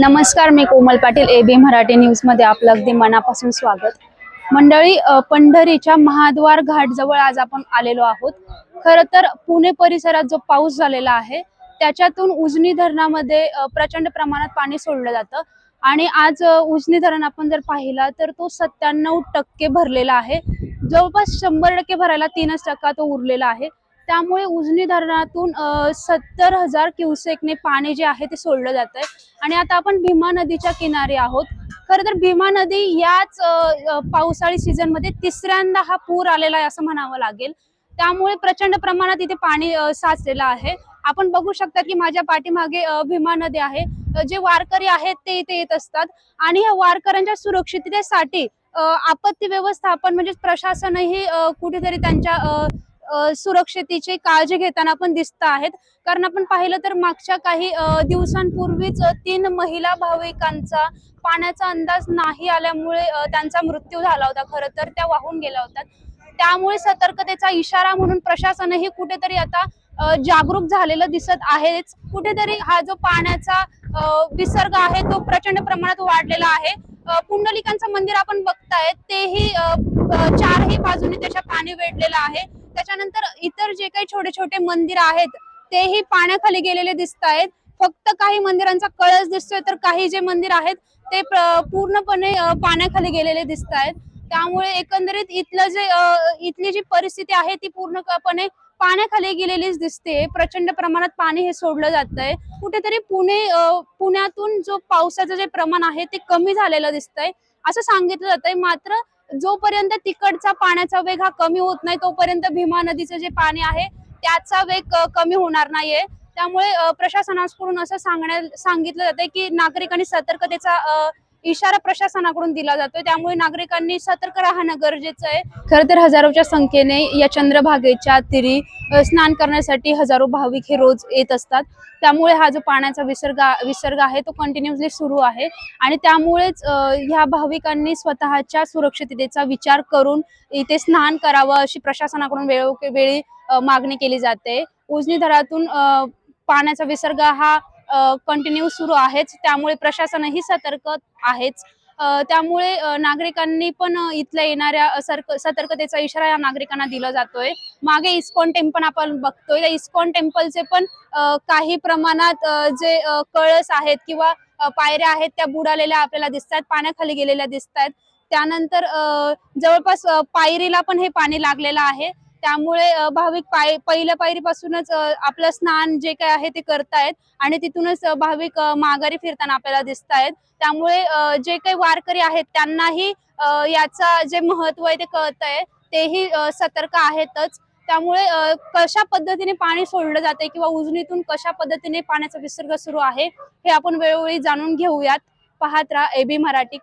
नमस्कार मी कोमल Patil A B Marathi न्यूजमध्ये आपलं अगदी मनापासून स्वागत. मंडळी पंढरीच्या महाद्वार घाट जवळ आज आपण आलेलो आहोत. खरं तर पुणे परिसरात जो पाऊस झालेला आहे त्याच्यातून उजनी धरणामध्ये प्रचंड प्रमाणात पाणी सोडलं जातं. आणि आज उजनी धरण आपण जर पाहिला तर तो सत्त्याण्णव टक्के भरलेला आहे. जवळपास शंभर टक्के भरायला तीनच टक्का तो उरलेला आहे. त्यामुळे उजनी धरणातून सत्तर हजार क्युसेकने पाणी जे आहे ते सोडलं जात आहे आणि आता आपण भीमा नदीच्या किनारी आहोत. खर तर भीमा नदी याच पावसाळी सीझनमध्ये तिसऱ्यांदा हा पूर आलेला आहे असं म्हणावं लागेल. त्यामुळे प्रचंड प्रमाणात इथे पाणी साचलेलं आहे. आपण बघू शकता की माझ्या पाठीमागे भीमा नदी आहे. जे वारकरी आहेत ते इथे येत असतात. आणि ह्या वारकऱ्यांच्या सुरक्षिततेसाठी आपत्ती व्यवस्थापन म्हणजे प्रशासनही कुठेतरी त्यांच्या अ, सुरक्षतेची काळजी घेताना पण दिसत आहेत. कारण आपण पाहिलं तर मागच्या काही दिवसांपूर्वीच तीन महिला भाविकांचा पाण्याचा अंदाज नाही आल्यामुळे त्यांचा मृत्यू झाला होता. खरं तर त्या वाहून गेल्या होत्या. त्यामुळे सतर्कतेचा इशारा म्हणून प्रशासनही कुठेतरी आता जागरूक झालेलं दिसत आहेच. कुठेतरी हा जो पाण्याचा अ, विसर्ग आहे तो प्रचंड प्रमाणात वाढलेला आहे. पुंडलिकांचं मंदिर आपण बघताय तेही चारही बाजूने त्याच्या पाणी वेढलेलं आहे. त्याच्यानंतर इतर जे काही छोटे छोटे मंदिर आहेत तेही पाण्याखाली गेलेले दिसत आहेत फक्त काही मंदिरांचा कळस दिसतोय तर काही जे मंदिर आहेत ते पूर्णपणे पाण्याखाली गेलेले दिसत आहेत त्यामुळे एकंदरीत इथलं जे इथली जी परिस्थिती आहे ती पूर्णपणे पाण्याखाली गेलेलीच दिसते. प्रचंड प्रमाणात पाणी हे सोडलं जात आहे कुठेतरी पुणे पुण्यातून जो पावसाचं जे प्रमाण आहे ते कमी झालेलं दिसतंय. असं सांगितलं जात आहे मात्र जोपर्यंत तिकडचा पाण्याचा वेग हा कमी होत नाही तोपर्यंत भीमा नदीचं जे पाणी आहे त्याचा वेग कमी होणार नाहीये. त्यामुळे प्रशासनाकडून असं सांगण्या सांगितलं जातंय की नागरिकांनी सतर्कतेचा इशारा प्रशासनाकडून दिला जातोय. त्यामुळे नागरिकांनी सतर्क राहणं गरजेचं आहे. खरं तर हजारोच्या संख्येने या चंद्रभागेच्या तिरी स्नान करण्यासाठी हजारो भाविक हे रोज येत असतात. त्यामुळे हा जो पाण्याचा विसर्ग विसर्ग आहे तो कंटिन्युअसली सुरू आहे. आणि त्यामुळेच ह्या भाविकांनी स्वतःच्या सुरक्षिततेचा विचार करून इथे स्नान करावं अशी प्रशासनाकडून वेळोवेळी मागणी केली जाते. उजनी धरातून पाण्याचा विसर्ग हा कंटिन्यू सुरू आहेच. त्यामुळे प्रशासनही सतर्क आहेच. त्यामुळे नागरिकांनी पण इथल्या येणाऱ्या सरक- सतर्कतेचा इशारा या नागरिकांना दिला जातोय. मागे इस्कॉन टेम्पल आपण बघतोय. त्या इस्कॉन टेम्पलचे पण काही प्रमाणात जे कळस आहेत किंवा पायऱ्या आहेत त्या बुडालेल्या आपल्याला दिसतात. पाण्याखाली गेलेल्या दिसतात. त्यानंतर अ, जवळपास पायरीला पण हे पाणी लागलेलं आहे. त्यामुळे भाविक पाय पहिल्या पायरीपासूनच आपलं स्नान जे काय आहे ते करतायत आणि तिथूनच भाविक माघारी फिरताना आपल्याला दिसत आहेत त्यामुळे जे काही वारकरी आहेत त्यांनाही याचा जे महत्त्व आहे ते कळत आहे तेही सतर्क आहेतच. त्यामुळे कशा पद्धतीने पाणी सोडलं जाते किंवा उजनीतून कशा पद्धतीने पाण्याचा विसर्ग सुरू आहे हे आपण वेळोवेळी जाणून घेऊयात. पाहत राहा एबी मराठी.